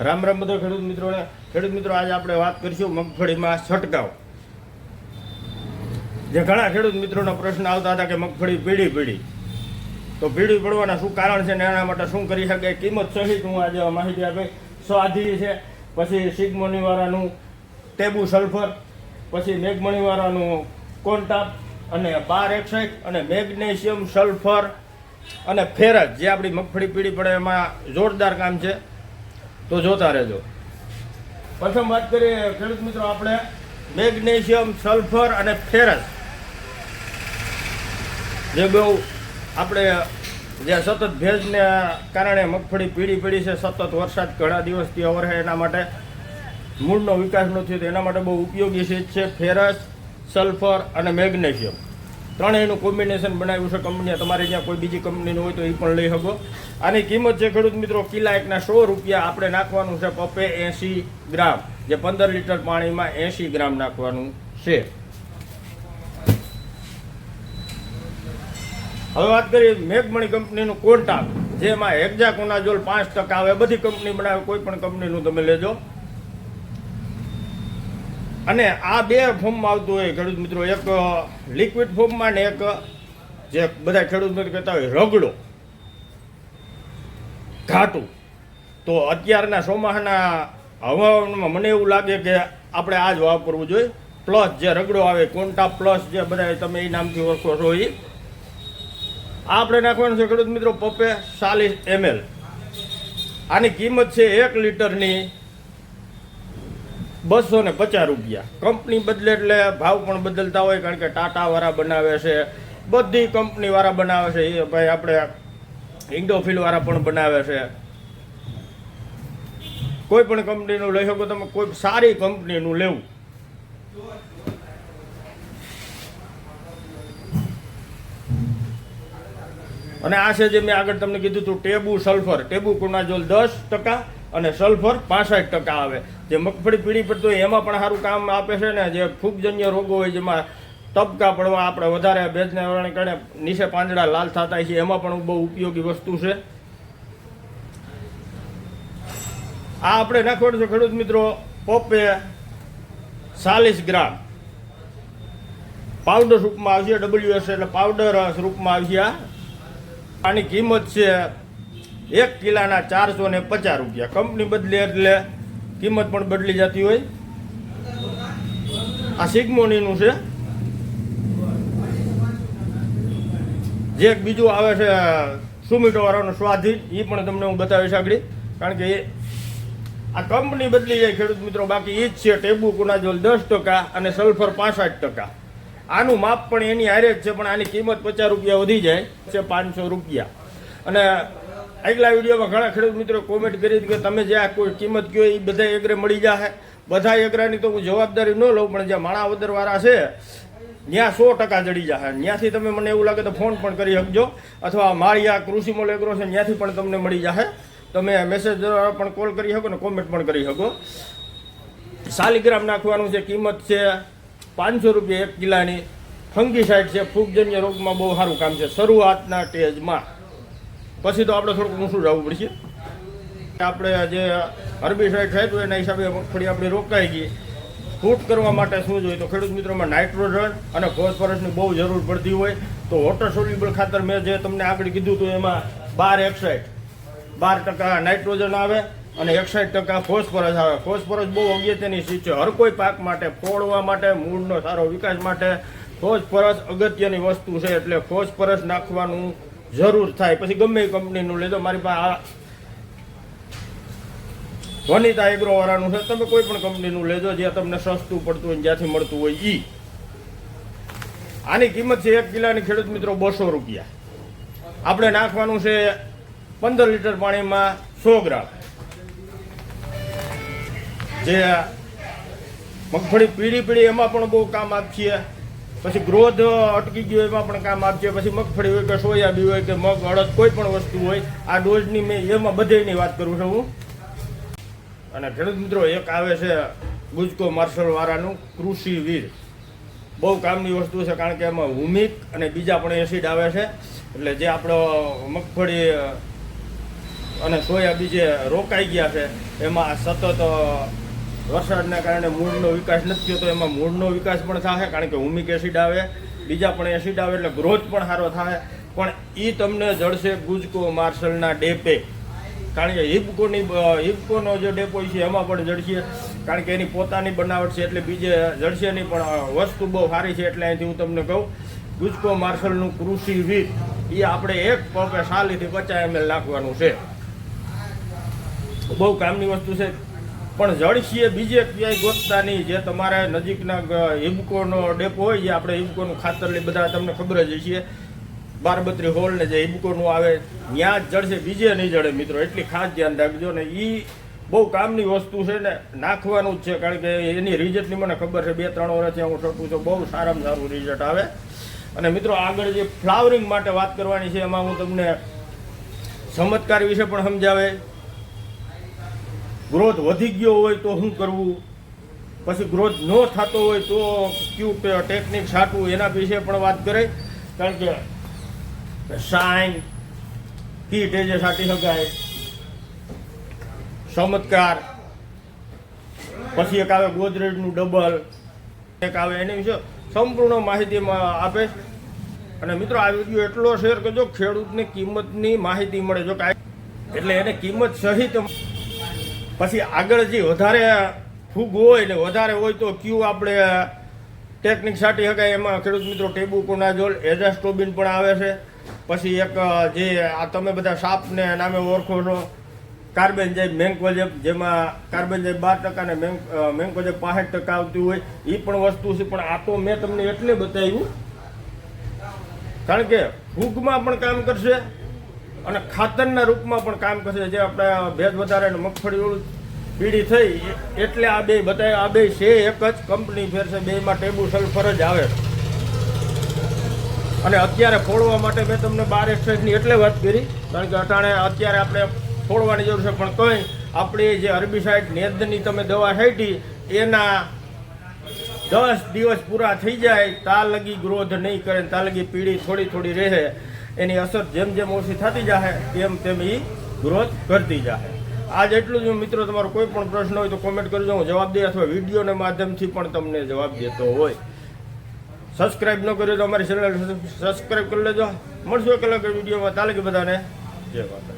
રામ રામ બધા ખેડૂત મિત્રોને. ખેડૂત મિત્રો, આજે આપણે વાત કરીશું મગફળીમાં છંટકાવ. જે ઘણા ખેડૂત મિત્રોનો પ્રશ્ન આવતા હતા કે મગફળી પીળી પીળી. તો પીળી પડવાના શું કારણ છે ને એના માટે શું કરી શકે? કિંમત સહિત હું આજે માહિતી આપી. સ્વાધી છે, પછી સિગમણીવાળાનું ટેબુ સલ્ફર, પછી મેઘમણીવાળાનું કોન્ટાપ, અને બાર એક્સાઇટ અને મેગ્નેશિયમ સલ્ફર, અને ફેરજ, જે આપણી મગફળી પીળી પડે એમાં જોરદાર કામ છે. તો જોતા રહેજો. પ્રથમ વાત કરીએ, ખેડૂત મિત્રો, આપણે મેગ્નેશિયમ, સલ્ફર અને ફેરસ. જે બહુ આપણે જે સતત ભેજને કારણે મગફળી પીળી પીળી છે, સતત વરસાદ ઘણા દિવસથી અવરે એના માટે મૂળનો વિકાસ ન થયો એના માટે બહુ ઉપયોગી છે ફેરસ, સલ્ફર અને મેગ્નેશિયમ. ત્રણેયનું કોમ્બિનેશન બનાવ્યું છે કંપનીએ તમારે જ્યાં કોઈ બીજી કંપનીનું હોય તો એ પણ લઈ શકો. આની કિંમત છે ખેડૂત મિત્રો કિલા એકના સો રૂપિયા. આપણે નાખવાનું છે પપે એંસી ગ્રામ. જે પંદર લીટર પાણીમાં એંસી ગ્રામ નાખવાનું છે. હવે વાત કરીએ મેઘમણી કંપનીનું કોન્ટાક જેમાં હેક્ઝાકોનાઝોલ પાંચ ટકા આવે. બધી કંપની બનાવે, કોઈ પણ કંપનીનું તમે લેજો. અને આ બે ફોર્મમાં આવતું હોય ખેડૂત મિત્રો, એક લિક્વિડ ફોર્મમાં ને એક જે બધા ખેડૂત મિત્રો કહેતા હોય રગડો, ઘાટું. તો અત્યારના ચોમાસાના હવામાનમાં મને એવું લાગે કે આપણે આ જ વાપરવું જોઈએ. પ્લસ જે રગડો આવે, કોન્ટા પ્લસ જે બધા તમે એ નામથી ઓળખો છો એ આપણે નાખવાનું છે ખેડૂત મિત્રો પપ્પે ચાલીસ એમએલ આની કિંમત છે એક લીટરની બસો ને પચાસ રૂપિયા. કંપની બદલે એટલે ભાવ પણ બદલતા હોય, કારણ કે ટાટા વાળા બનાવે છે, બધી કંપની વાળા બનાવે છે. એ ભાઈ આપણે ઇન્ડોફિલ વાળા પણ બનાવે છે. કોઈ પણ કંપનીનું લઈ શકો તમે, કોઈ સારી કંપનીનું લેવું. અને આ છે જે મેં આગળ તમને કીધું હતું ટેબુ સલ્ફર. ટેબુ કોનાઝોલ દસ ટકા અને સલ્ફર પાસઠ ટકા આવે. જે મગફળી પીળી પડતું હોય એમાં પણ સારું કામ આપે છે ને, જે ફૂગજન્ય રોગો હોય જેમાં તબકા પડવા આપણે વધારે ભેજને કારણે નીચે પાંદડા લાલ થતા છે, એમાં પણ બહુ ઉપયોગી વસ્તુ છે. આ આપણે નાખવાનું છે ખેડૂત મિત્રો પોપે ચાલીસ ગ્રામ. પાવડર રૂપમાં આવશે ડબલ્યુએસ એટલે પાવડર રૂપમાં આવશે આની કિંમત છે એક કિલાના ચારસો ને પચાસ રૂપિયા. કંપની બદલે એટલે કિંમત પણ બદલી જતી હોય. આ સિગ્મોનીનું છે. જે એક બીજું આવે છે સુમીટો વાળાનો સ્વાધીન એ પણ તમને હું બતાવીશ આગળ. કારણ કે એ આ કંપની બદલી જાય ખેડૂત મિત્રો, બાકી એ જ છે, ટેબુ, કુનાજોલ દસ ટકા અને સલ્ફર પાસઠ ટકા. આનું માપ પણ એની હારે જ છે, પણ આની કિંમત પચાસ રૂપિયા વધી જાય, છે પાંચસો રૂપિયા. અને આગલા વિડીયોમાં ઘણા ખેડૂત મિત્રો કોમેન્ટ કરી કે તમે જે આ કોઈ કિંમત કહો એ બધા એગરે મળી જશે બધા એગરાની તો હું જવાબદારી ન લઉં, પણ જે માણાવદરવાળા છે ત્યાં સો ટકા જડી જશે ત્યાંથી તમે મને એવું લાગે તો ફોન પણ કરી શકજો અથવા મારી આ કૃષિ એગ્રો છે ત્યાંથી પણ તમને મળી જશે તમે મેસેજ દ્વારા પણ કોલ કરી શકો ને કોમેન્ટ પણ કરી શકો. સાલીગ્રામ નાખવાનું છે, કિંમત છે પાંચસો રૂપિયા એક કિલાની. ફંગીસાઇડ છે, ફૂગજન્ય રોગમાં બહુ સારું કામ છે. શરૂઆતના સ્ટેજમાં. પછી તો આપણે થોડુંક ઊંચું જવું પડશે. આપણે જે હર્બીસાઇડ થતું એના હિસાબે મગફળી આપણી રોકાઈ ગઈ. ફૂટ કરવા માટે શું જોઈએ તો ખેડૂત મિત્રોમાં નાઇટ્રોજન અને ફોસ્ફરસની બહુ જરૂર પડતી હોય તો વોટર સોલ્યુબલ ખાતર મેં જે તમને આગળ કીધું હતું એમાં બાર એક્સાઇડ બાર ટકા નાઇટ્રોજન આવે અને એકસાઠ ટકા ફોસ્ફરસ આવે. ફોસ્ફરસ બહુ અગત્યની ચીજ છે. હર કોઈ પાક માટે, ફોડવા માટે, મૂળનો સારો વિકાસ માટે ફોસ્ફરસ અગત્યની વસ્તુ છે. એટલે ફોસ્ફરસ નાખવાનું જરૂર થાય. પછી ગમે એ કંપનીનું લેજો. મારી પાસે વનિતા એગ્રોવાળાનું છે. તમે કોઈ પણ કંપનીનું લેજો જે તમને સસ્તું પડતું હોય જ્યાંથી મળતું હોય ઈ. આની કિંમત છે એક કિલાની ખેડૂત મિત્રો બસો રૂપિયા. આપણે નાખવાનું છે પંદર લીટર પાણીમાં સો ગ્રામ. જે મગફળી પીળી પીળી એમાં પણ બહુ કામ આપીએ. પછી ગ્રોથ અટકી ગયો એમાં પણ કામ આપશે પછી મગફળી હોય કે સોયાબી હોય કે મગ, અડદ, કોઈ પણ વસ્તુ હોય, આ ડોઝની મેં એમાં બધેની વાત કરું છું હું. અને ખેડૂત મિત્રો, એક આવે છે ગુજકો માર્શલ વાળાનું કૃષિ વીર. બહુ કામની વસ્તુ છે, કારણ કે એમાં હુમિક અને બીજા પણ એસિડ આવે છે. એટલે જે આપણો મગફળી અને સોયા બીજે રોકાઈ ગયા છે, એમાં સતત વરસાદના કારણે મૂળનો વિકાસ નથી થયો તો એમાં મૂળનો વિકાસ પણ થાય કારણ કે હુમિક એસિડ આવે, બીજા પણ એસિડ આવે એટલે ગ્રોથ પણ સારો થાય પણ એ તમને જળશે ગુજકો માર્શલના ડેપે. કારણ કે હિપકોની હિપકોનો જે ડેપો છે એમાં પણ જળશે, કારણ કે એની પોતાની બનાવટ છે એટલે બીજે જળશે નહીં, પણ વસ્તુ બહુ સારી છે એટલે અહીંથી હું તમને કહું, ગુજકો માર્શલનું કૃષિ વીજ એ આપણે એક પંપે સાલીથી પચાસ એમએલ નાખવાનું છે. બહુ કામની વસ્તુ છે. પણ જળસીએ બીજે ક્યાંય ગોતતા નહીં. જે તમારે નજીકના હિબકોનો ડેપો હોય, જે આપણે હિબકોનું ખાતર લઈ બધા તમને ખબર જ છે બારબત્રી હોલ ને જે હિબકોનું આવે, ત્યાં જ જળશે, બીજે નહીં જળે મિત્રો. એટલી ખાસ ધ્યાન રાખજો ને એ બહુ કામની વસ્તુ છે ને નાખવાનું જ છે. કારણ કે એની રિઝલ્ટની મને ખબર છે બે ત્રણ વર્ષથી હું છોટું છું, બહુ સારામાં સારું રિઝલ્ટ આવે. અને મિત્રો, આગળ જે ફ્લાવરિંગ માટે વાત કરવાની છે, એમાં હું તમને ચમત્કાર વિશે પણ સમજાવે. ગ્રોથ વધી ગયો હોય તો શું કરવું? પછી ગ્રોથ ન થતો હોય તો કયું ટેકનિક છાંટવું? એના વિશે પણ વાત કરે. કારણ કે સાઈન કીટ એ છાંટી શકાય. ચમત્કાર. પછી એક આવે ગોદરેજનું ડબલ. એક આવે એની વિશે સંપૂર્ણ માહિતીમાં આપે. અને મિત્રો, આ વીડિયો એટલો શેર કરજો, ખેડૂતને કિંમતની માહિતી મળે. જો કાંઈ એટલે એને કિંમત સહિત પછી આગળ જે વધારે ફૂગ હોય ને વધારે હોય તો ક્યુ આપણે ટેકનિક છાંટી શકાય? એમાં ખેડૂત મિત્રો, ટેબુ કોનાઝોલ એઝાસ્ટોબિન પણ આવે છે. પછી એક જે આ તમે બધા સાપને નામે ઓળખો છો કાર્બેન્જાઇબ મેન્કોજેબ જેમાં કાર્બેન્જાઇબ બાર ટકા ને મેન્કોજેબ પાંસઠ ટકા આવતી હોય એ પણ વસ્તુ છે. પણ આ તો મેં તમને એટલે બતાવ્યું. કારણ કે ફૂગમાં પણ કામ કરશે અને ખાતરના રૂપમાં પણ કામ કરશે જે આપણે ભેજ વધારે અને મગફળી પીળી થઈ એટલે આ બે બતાવ્યા આ બે છે એક જ કંપની ફેર છે. બેમાં ટેબુ સલ્ફર જ આવે. અને અત્યારે ફોડવા માટે મેં તમને બાર એક્સાઇઝની એટલે વાત કરી, કારણ કે અટાણે અત્યારે આપણે ફોડવાની જરૂર છે. પણ કંઈ આપણી જે અરબીસાઇડ નેદની તમે દવા છાંટી, એના દસ દિવસ પૂરા થઈ જાય, તાલગી લગી ગ્રોથ નહીં કરે તાલગી પીળી થોડી થોડી રહે. એની અસર જેમ જેમ ઓછી થતી જાય તેમ તેમ એ ગ્રોથ કરતી જશે આજ એટલું જ મિત્રો તમારો કોઈ પણ પ્રશ્ન હોય તો કોમેન્ટ કરજો, હું જવાબ દઈ અથવા વિડીયોના માધ્યમથી પણ તમને જવાબ દેતો હોય. સબસ્ક્રાઇબ ન કર્યો તો અમારી ચેનલ સબસ્ક્રાઇબ કરી લેજો. મળશું એક કલાક વિડીયોમાં. તાલે કે બધાને. જય માતા